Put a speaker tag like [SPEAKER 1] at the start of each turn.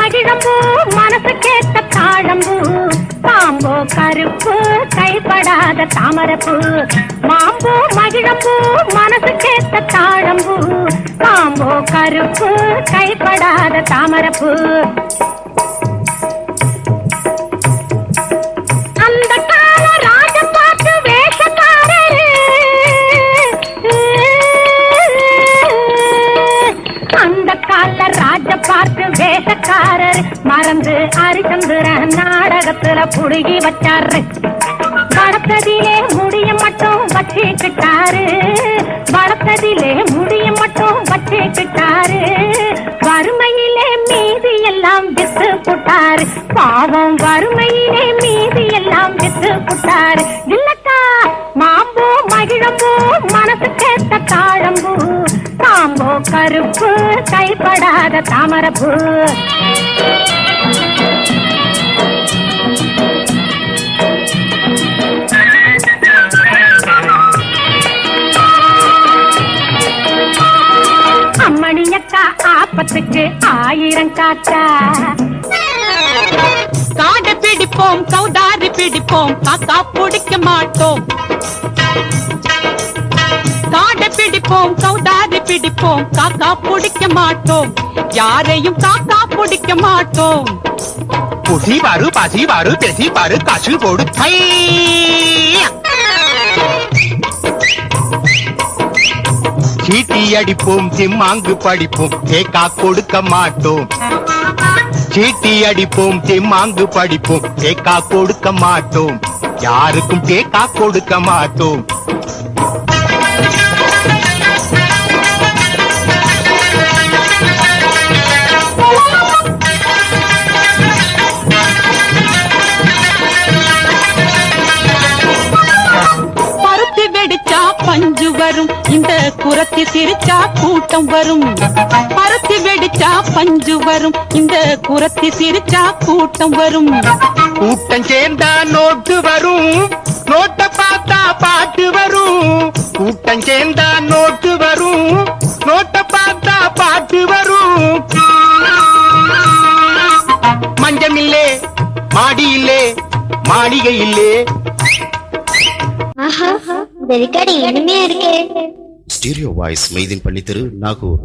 [SPEAKER 1] மகிழம்பூ மனசு கேட்ட தாழம்பூ. பாம்போ கருப்பு கைப்படாத தாமரப்பூ. மாம்பூ மகிழம்பூ மனசு கேட்ட தாழம்பூ. பாம்போ கருப்பு கைப்படாத தாமரப்பூ. மறந்து ஹரிச்சந்திரன் நாடகத்துல புடுகி வச்சாரு. வளர்த்ததிலே முடிய மட்டும் வச்சுக்கிட்டாரு. வளர்த்ததிலே முடிய மட்டும் வச்சுக்கிட்டாரு. வறுமையிலே மீதி எல்லாம் வித்து புட்டாரு. பாவம் வறுமையிலே மீதி எல்லாம் வித்து புட்டாரு. இல்லக்கா மாம்போ மகிழம்போ மனசு கேட்ட தாழம்பூ தாம்போ கருப்பு கைப்படாத தாமரப்பூ. ஆயிரம் காக்கா
[SPEAKER 2] காடை பிடிப்போம் கௌதாரி பிடிப்போம் காக்கா பிடிக்க மாட்டோம். காடை பிடிப்போம் கௌதாரி பிடிப்போம் காக்கா பிடிக்க மாட்டோம். யாரையும் காக்கா பிடிக்க மாட்டோம்.
[SPEAKER 3] புசி பாரு பாசி பாரு பேசி பாரு காசு போடு தை சீட்டி அடிப்போம் சிம்மாங்கு படிப்போம். தேக்கா கொடுக்க மாட்டோம். சீட்டி அடிப்போம் சிம்மாங்கு படிப்போம். தேக்கா கொடுக்க மாட்டோம். யாருக்கும் தேக்கா கொடுக்க மாட்டோம்.
[SPEAKER 2] பருத்தி வெடிச்சா பஞ்சு வரும். இந்த குரத்தி சிரிச்சா கூட்டம் வரும். பருத்தி வெடிச்சா பஞ்சு வரும். இந்த குரத்தி சிரிச்சா கூட்டம் வரும்.
[SPEAKER 3] கூட்டம் சேர்ந்தா நோட்டு வரும். நோட்டை பார்த்தா பாட்டு வரும். கூட்டம் சேர்ந்தா நோட்டு வரும். நோட்டை பார்த்தா பாட்டு வரும். மஞ்சம் இல்லே மாடி இல்லே
[SPEAKER 4] இந்த ரெக்கார்டிங் இனிமையா இருக்கு.
[SPEAKER 5] ஸ்டீரியோ வாய்ஸ் மெய்தின் தெரு நாகூர்.